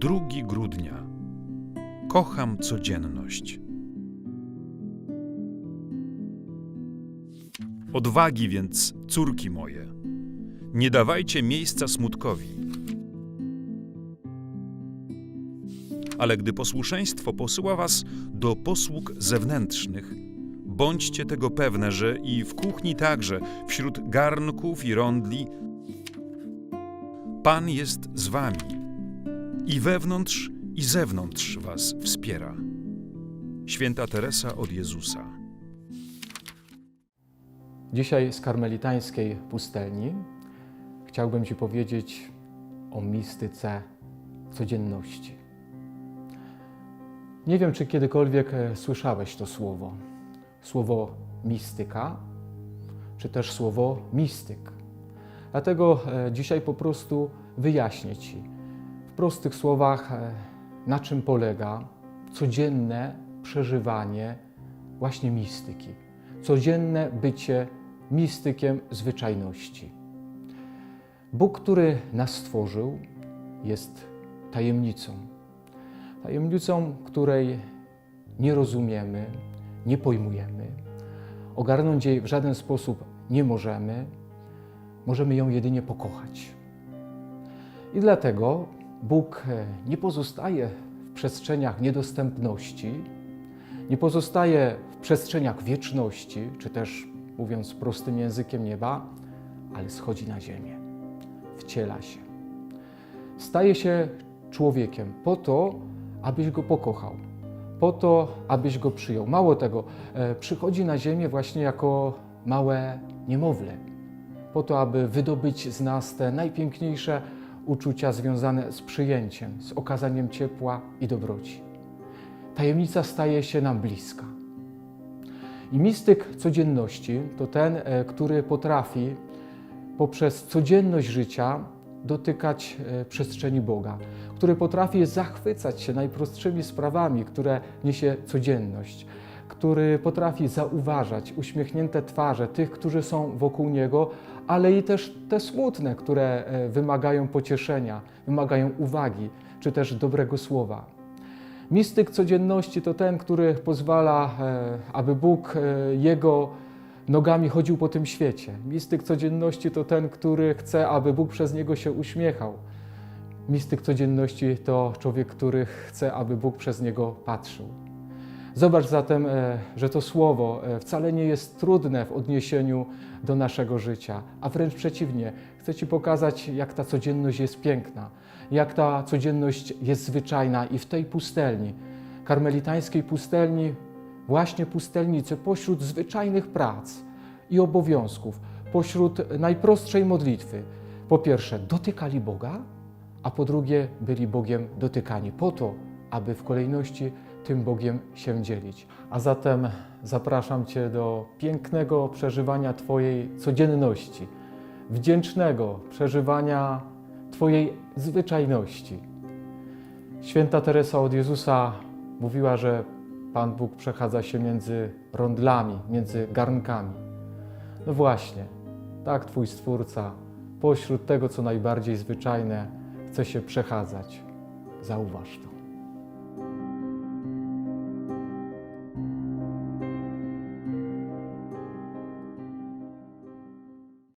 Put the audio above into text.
2 grudnia. Kocham codzienność. Odwagi więc, córki moje. Nie dawajcie miejsca smutkowi. Ale gdy posłuszeństwo posyła was do posług zewnętrznych, bądźcie tego pewne, że i w kuchni także, wśród garnków i rondli, Pan jest z wami i wewnątrz, i zewnątrz was wspiera. Święta Teresa od Jezusa. Dzisiaj z karmelitańskiej pustelni chciałbym Ci powiedzieć o mistyce codzienności. Nie wiem, czy kiedykolwiek e, słyszałeś to słowo. Słowo mistyka, czy też słowo mistyk. Dlatego e, dzisiaj po prostu wyjaśnię Ci prostych słowach, e, na czym polega codzienne przeżywanie właśnie mistyki. Codzienne bycie mistykiem zwyczajności. Bóg, który nas stworzył, jest tajemnicą. Tajemnicą, której nie rozumiemy, nie pojmujemy, ogarnąć jej w żaden sposób nie możemy, możemy ją jedynie pokochać. I dlatego Bóg e, nie pozostaje w przestrzeniach niedostępności, nie pozostaje w przestrzeniach wieczności, czy też mówiąc prostym językiem nieba, ale schodzi na ziemię, wciela się. Staje się człowiekiem po to, abyś go pokochał, po to, abyś go przyjął. Mało tego, e, przychodzi na ziemię właśnie jako małe niemowlę, po to, aby wydobyć z nas te najpiękniejsze uczucia związane z przyjęciem, z okazaniem ciepła i dobroci. Tajemnica staje się nam bliska. I mistyk codzienności to ten, e, który potrafi poprzez codzienność życia dotykać e, przestrzeni Boga, który potrafi zachwycać się najprostszymi sprawami, które niesie codzienność, który potrafi zauważać uśmiechnięte twarze tych, którzy są wokół niego, ale i też te smutne, które e, wymagają pocieszenia, wymagają uwagi czy też dobrego słowa. Mistyk codzienności to ten, który pozwala, e, aby Bóg e, jego nogami chodził po tym świecie. Mistyk codzienności to ten, który chce, aby Bóg przez niego się uśmiechał. Mistyk codzienności to człowiek, który chce, aby Bóg przez niego patrzył. Zobacz zatem, e, że to słowo wcale nie jest trudne w odniesieniu do naszego życia, a wręcz przeciwnie, chcę Ci pokazać, jak ta codzienność jest piękna, jak ta codzienność jest zwyczajna i w tej pustelni, karmelitańskiej pustelni, właśnie pustelnicy, pośród zwyczajnych prac i obowiązków, pośród najprostszej modlitwy, po pierwsze dotykali Boga, a po drugie byli Bogiem dotykani, po to, aby w kolejności tym Bogiem się dzielić. A zatem zapraszam Cię do pięknego przeżywania Twojej codzienności, wdzięcznego przeżywania Twojej zwyczajności. Święta Teresa od Jezusa mówiła, że Pan Bóg przechadza się między rondlami, między garnkami. No właśnie, tak Twój Stwórca pośród tego, co najbardziej zwyczajne, chce się przechadzać. Zauważ to.